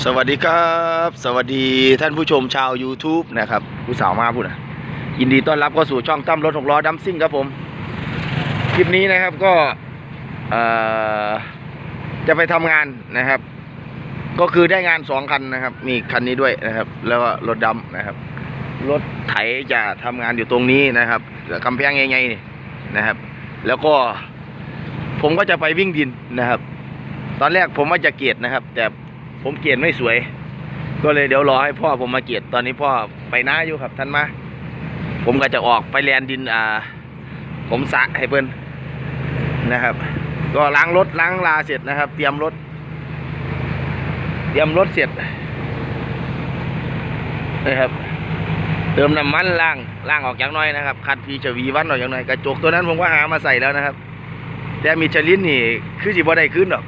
สวัสดีครับ สวัสดีท่านผู้ชมชาว YouTube นะครับผู้สาวมาพูดนะยินดีต้อนรับเข้าสู่ช่องตั้มรถหกล้อดัมซิ่งครับผม คลิปนี้นะครับก็จะไปทำงานนะครับ ก็คือได้งานสองคันนะครับ มีคันนี้ด้วยนะครับ แล้วก็รถดำนะครับ รถไถจะทำงานอยู่ตรงนี้นะครับกำแพงใหญ่ๆนี่นะครับ แล้วก็ผมก็จะไปวิ่งดินนะครับ ตอนแรกผมว่าจะเกียรนะครับ แต่ ผมเกียรไม่สวย ก็เลยเดี๋ยวรอให้พ่อผมมาเกียรตอนนี้พ่อไปน้าอยู่ครับท่านมาผมก็จะออกไปแลนดินอ่า ผมสะให้เพิ่นนะครับ ก็ล้างรถล้างลาเสร็จนะครับ เตรียมรถ เตรียมรถเสร็จนะครับเติมน้ำมันล้างล้างออกอย่างน้อยนะครับคัดพีชวีวันออกอย่างน้อยกระจกตัวนั้นผมก็หามาใส่แล้วนะครับ แต่มิชลินนี่คือสิบ่ได้ขึ้นหรอก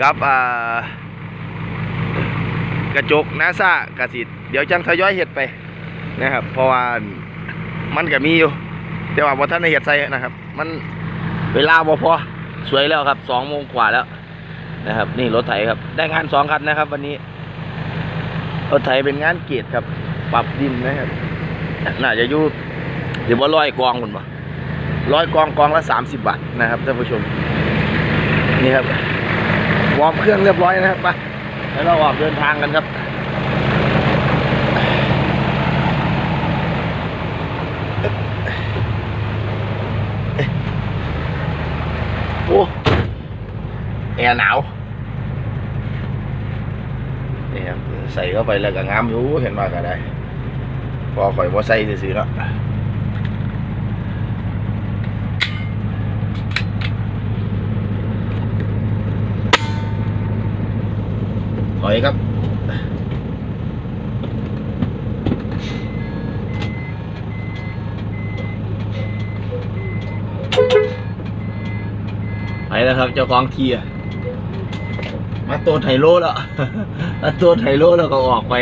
กับอ่า กระจกนาซากระสิเดี๋ยวจังทยอยเห็ดไปนะครับ เพราะว่ามันก็มีอยู่ แต่ว่าพอท่านได้เห็ดใส่นะครับ มันเวลาบ่พอสวยแล้วครับสองโมงกว่าแล้วนะครับ นี่รถไถครับ ได้งานสองคันนะครับ วันนี้รถไถเป็นงานเกียรติครับ ปรับดินนะครับน่าจะอยู่หรือว่าร้อยกองคุณปะร้อยกองกองละสามสิบบาทนะครับท่านผู้ชม นี่ครับวอร์มเครื่องเรียบร้อยนะครับไป แล้วเราออกเดินทางกันครับ โอ้แอร์หนาวนี่ครับใส่เข้าไปแล้วก็งามอยู่เห็นว่าก็ได้ พอข่อยว่าใส่ซื่อๆเนาะ ถอยครับไปแล้วครับ เจ้าของทีอะมาตัวไถโลแล้วมาตัวไถโลแล้วก็ออกไป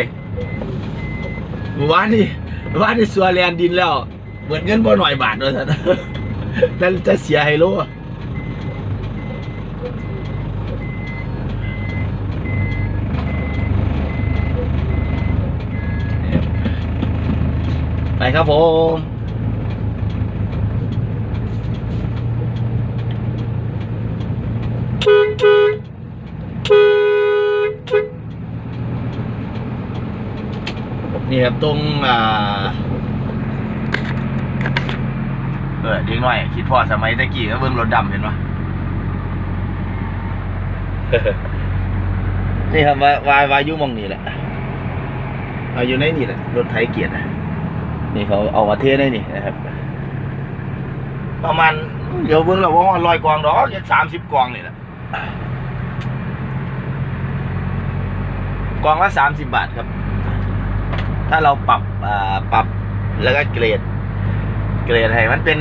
เมื่อวานนี่เมื่อวานนี่สัวแลนดินแล้ว เหมือนเงินบ่หน่อยบาทด้วยท่านนั่นจะเสียไฮโลอะ ไปครับผมนี่ครับตรงอ่าเออเด็กน้อย คิดพอสมัยตะกี้ก็เบิ่งรถดำเห็นปะนี่ครับวาวาวายุมองนี่แหละเอาอยู่ในนี่แหละรถไถเกียรตินะ นี่เขาเอามาเทได้นี่นะครับ ประมาณ เดี๋ยวเบิ่งเราว่าลอยกองดอกสามสิบกองนี่แหละกองละสามสิบบาทครับ ถ้าเราปรับปรับแล้วก็เกรด เกรดให้มันเป็น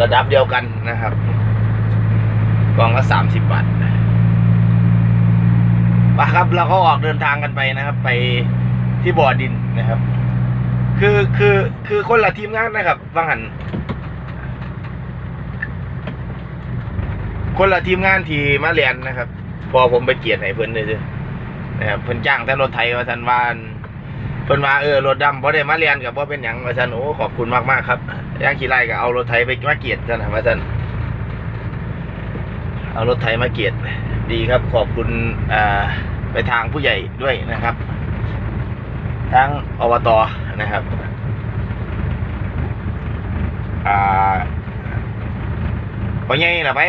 ระดับเดียวกันนะครับ กองละสามสิบบาทไปครับเราก็ออกเดินทางกันไปนะครับ ไปที่บ่อดินนะครับ คือคือคือคนละทีมงานนะครับบางหันคนละทีมงานที่มาเรียนนะครับ พอผมไปเกียรติให้เพิ่นเลยนะครับเพิ่นจ้างแต่รถไทยว่าทันวานเพิ่นว่าเออรถดำบ่ได้มาเรียนกับบ่เป็นหยังว่าซั่นโอ้ขอบคุณมากๆครับย่างขี่ไล่ก็เอารถไถไปมาเกียรติซั่นน่ะว่าซั่นเอารถไถมาเกียรติดีครับ ขอบคุณอ่าไปทางผู้ใหญ่ด้วยนะครับทางอบต นะครับอ่าพ่อใหญ่ละไป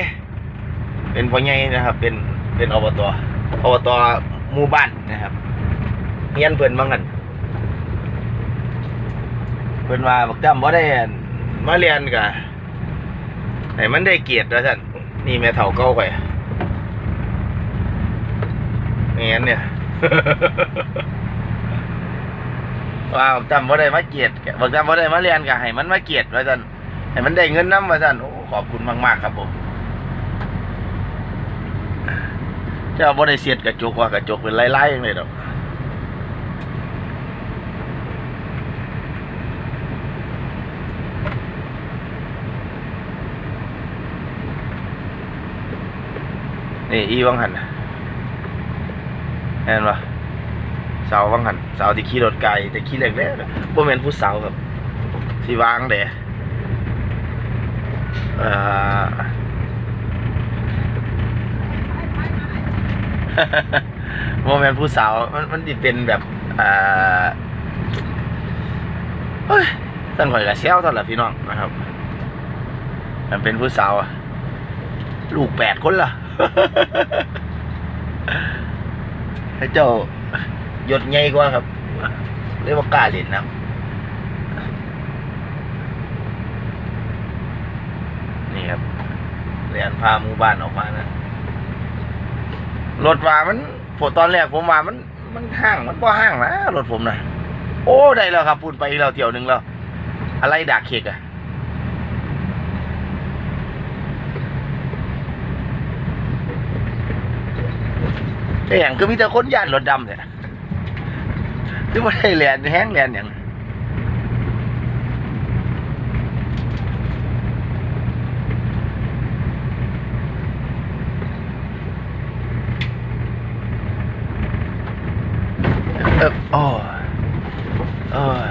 เป็นพ่อใหญ่นะครับ เป็นเป็นอบตอบตหมู่บ้านนะครับเฮียนเพิ่นว่างกันเพิ่นว่าบักจำบ่ได้อั่นมาเรียนกะให้มันได้เกียรติว่าซั่นนี่แม่เฒ่าเก่าไม่งั้นเนี่ย ว่าจำบ่ได้มาเกียรติบักจำบ่ได้มาเรียนกะให้มันมาเกียรติว่าซั่นให้มันได้เงินน้ำว่าซั่นโอ้ขอบคุณมาก ๆ ครับผมเจ้าบ่ได้เสียดกระจกว่ากระจกเป็นลายๆจังเลยดอกนี่อีวังหันเห็นปะ สาว่างหันเสาที่ขี่รถไกลแต่ขี่เล็กแล้วบ่แม่นผู้สาครับที่วางเด้เอ่อบ่แม่นผู้สาวมันมันสิเป็นแบบเอ่อเฮ้ยท่านข่อยก็แซวท่านล่ะพี่น้องนะครับ มันเป็นผู้สาวอะลูกแปดคนล่ะให้เจ้า ยศใหญ่กว่าครับเรียกว่ากล้าเล่นนะนี่ครับเรียนพาหมู่บ้านออกมานะรถว่ามันผมตอนแรกผมว่ามัน มันห้างมันก็ห้างนะรถผมนะโอ้ได้แล้วครับพูดไปอีกแล้วเที่ยวหนึ่งแล้วอะไรดักเขกอะแต่อย่างก็มีแต่คนย่านรถดำเนี่ย คือว่าได้แลนแห้งแลนอย่างเออโอ้ยโอ้ย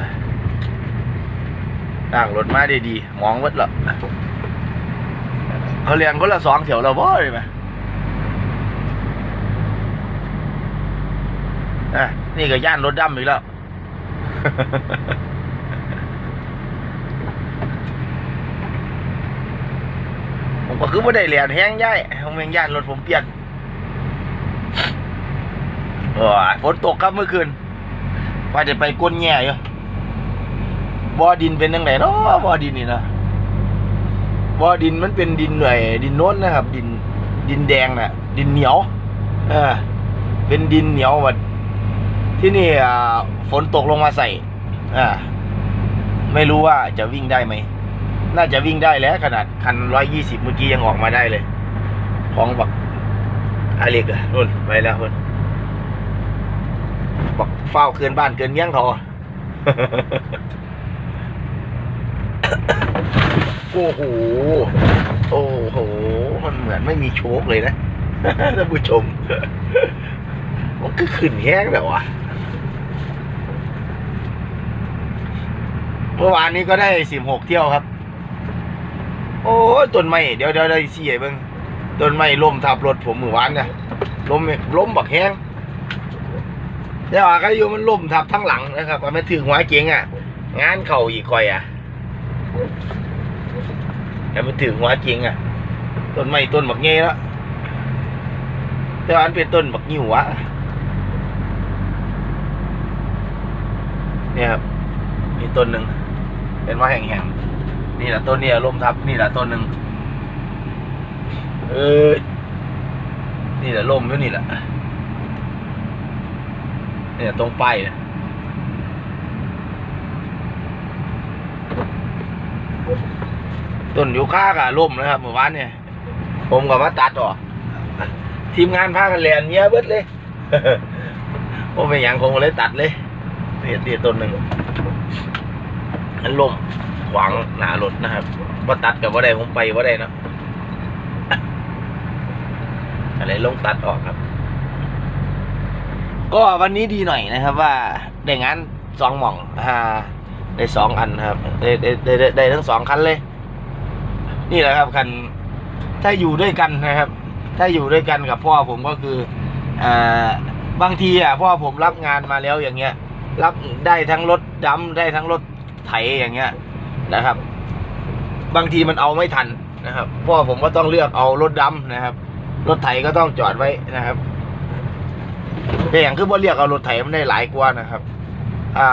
ตั้งรถมาด้ดีมองวัดละเขาเรียนคนละสองเถียวเราบ่เลยไหม อะนี่ก็ย่านรถดำอีกแล้ว ผมก็คือไม่ได้เรียนแห้งย่ายผมเองย่านรถผมเปลี่ยนโอ้ยฝนตกครับเมื่อคืนว่าจะไปก้นแง่อยู่บ่อดินเป็นยังไงเนาะบ่อดินนี่นะบ่อดินมันเป็นดินหน่อยดินโน้นนะครับ ดินดินแดงน่ะ ดินเหนียว เออเป็นดินเหนียววัด ที่นี่ฝนตกลงมาใส่อ่าไม่รู้ว่าจะวิ่งได้ไหม น่าจะวิ่งได้แล้วขนาดคันร้อยยี่สิบเมื่อกี้ยังออกมาได้เลย ของบักอาเล็กอะนู่นไปแล้วนู่นบักเฝ้าเกินบ้านเกินเงี้ยงทอโอ้โห โอ้โห มันเหมือนไม่มีโชคเลยนะท่านผู้ชม มันก็ขึ้นแห้งแบบว่ะ เมื่อวานนี้ก็ได้สิบหกเที่ยวครับ โอ้ยต้นไม้เดี๋ยวเดี๋ยวได้เสียเบิ่งต้นไม้ล้มทับรถผมเมื่อวานเนี่ยล้มล้มบักแห้งแต่ว่าก็อยู่มันล้มทับทั้งหลังนะครับมันถึงหัวเก๋งอะ งานเข่าอีกคอยอะแต่มันถึงหัวเก๋งอะต้นไม้ต้นบักเงี้ยแล้วแต่ว่ามันเป็นต้นบักยิ้วอะเนี่ยครับมีต้นหนึ่ง เป็นว่าแห่งๆนี่แหละต้นนี้ล้มทับ นี่แหละต้นหนึ่งเออนี่แหละล่มอยู่นี่แหละเนี่ยตรงไป้ายเนี่ยต้นยูคากะล่มนะครับเมื่อวานเนี่ย ผมกับมาตัดออกทีมงานพากันเรียนเนี้ยเบิดเลยผมเป็นอย่างคงเลยตัดเลยเนี่ตีต้นหนึ่ง มันล่มขวางหน้ารถนะครับว่าตัดกับว่าได้ผมไปว่าได้นะอะไรลงตัดออกครับ ก็วันนี้ดีหน่อยนะครับ ว่าได้งานสองหม่องอ่าได้สองอันครับได้ได้ได้ได้ได้ทั้งสองคันเลย นี่แหละครับคันถ้าอยู่ด้วยกันนะครับ ถ้าอยู่ด้วยกันกับพ่อผมก็คืออ่าบางทีอะพ่อผมรับงานมาแล้วอย่างเงี้ย รับได้ทั้งรถดำได้ทั้งรถ ไถอย่างเงี้ยนะครับ บางทีมันเอาไม่ทันนะครับพ่อผมก็ต้องเลือกเอารถดำนะครับ รถไถก็ต้องจอดไว้นะครับแต่อย่างคือบ่เรียกเอารถไถมันได้หลายกว่านะครับอ่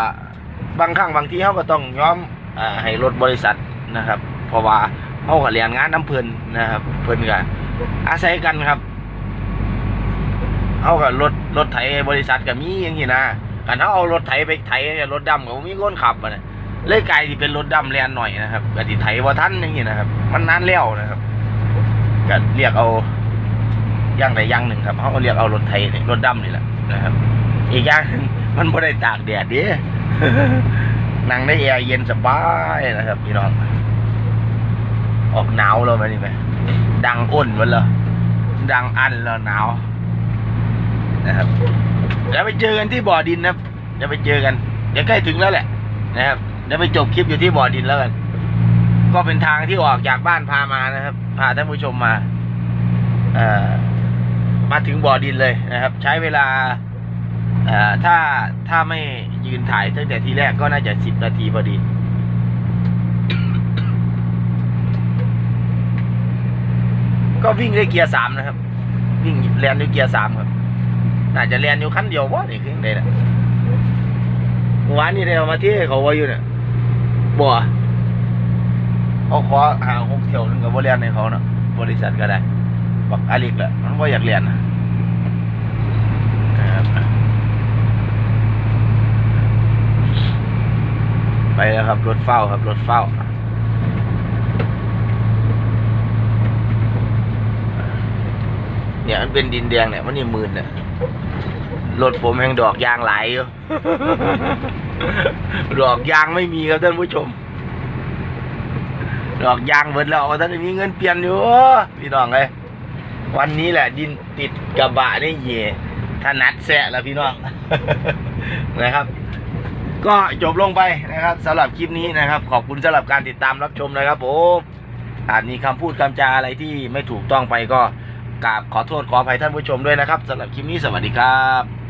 าบางครั้งบางทีเขาก็ต้องยอมอ่าให้รถบริษัทนะครับ เพราะว่าเขาก็เรียนงานน้ำเพลินนะครับ เพิ่นก็อาศัยกันครับเขากับรถรถไถบริษัทก็มีอย่างนี้นะ กันเขาเอารถไถไปไถเนี่ยรถดำก็บ่มีคนขับนะเลยกลายที่เป็นรถดำแลนหน่อยนะครับก็ที่ไถว่าท่านอย่างนี้นะครับ มันนานแล้วนะครับก็เรียกเอาอย่างใดอย่างหนึ่งครับเขาเรียกเอารถไถนี่รถดำนี่แหละนะครับ อีกอย่างหนึ่งมันไม่ได้ตากแดดเด้นั่งได้แอร์เย็นสบายนะครับพี่น้อง ออกหนาวแล้วไหมนี่ไหมดังอ้นมันเหรอดังอันแล้วหนาวนะครับ เดี๋ยวไปเจอกันที่บ่อดินนะครับเดี๋ยวไปเจอกัน เดี๋ยวใกล้ถึงแล้วแหละนะครับเดี๋ยวไปจบคลิปอยู่ที่บ่อดินแล้วกัน ก็เป็นทางที่ออกจากบ้านพามานะครับ พาท่านผู้ชมมาเอ่อมาถึงบ่อดินเลยนะครับ ใช้เวลาเอ่อถ้าถ้าไม่ยืนถ่ายตั้งแต่ทีแรกก็น่าจะสิบนาทีพอดีก็วิ่งด้วยเกียร์สามนะครับ วิ่งแลนด้วยเกียร์สามครับ น่าจะแลนอยู่คันเดียววะนี่คือได้ละเมื่อวานนี่ได้เอามาที่เขาว่าอยู่เนี่ยบ่เขาขอหาหกเที่ยวหนึงกับบ่เรียนในเขาเนาะบริษัทก็ได้บอกอาลิกแหละมันว่าอยากเรียนนะนะครับไปแล้วครับรถเฝ้าครับรถเฝ้า เนี่ยมันเป็นดินแดงเนี่ยมันนี่หมื่นเนี่ยรถผมแห่งดอกยางไหลอยู่ดอกยางไม่มีครับท่านผู้ชม ดอกยางเบิดแล้วท่านมีเงินเปลี่ยนอยู่พี่น้องเลยวันนี้แหละ ดินติดกระบะนี่เย่ถนัดแสะแล้วพี่น้องนะครับ ก็จบลงไปนะครับสำหรับคลิปนี้นะครับ ขอบคุณสำหรับการติดตามรับชมนะครับผมอาจมีคำพูดคำจาอะไรที่ไม่ถูกต้องไปก็ กราบขอโทษขออภัยท่านผู้ชมด้วยนะครับสำหรับคลิปนี้สวัสดีครับ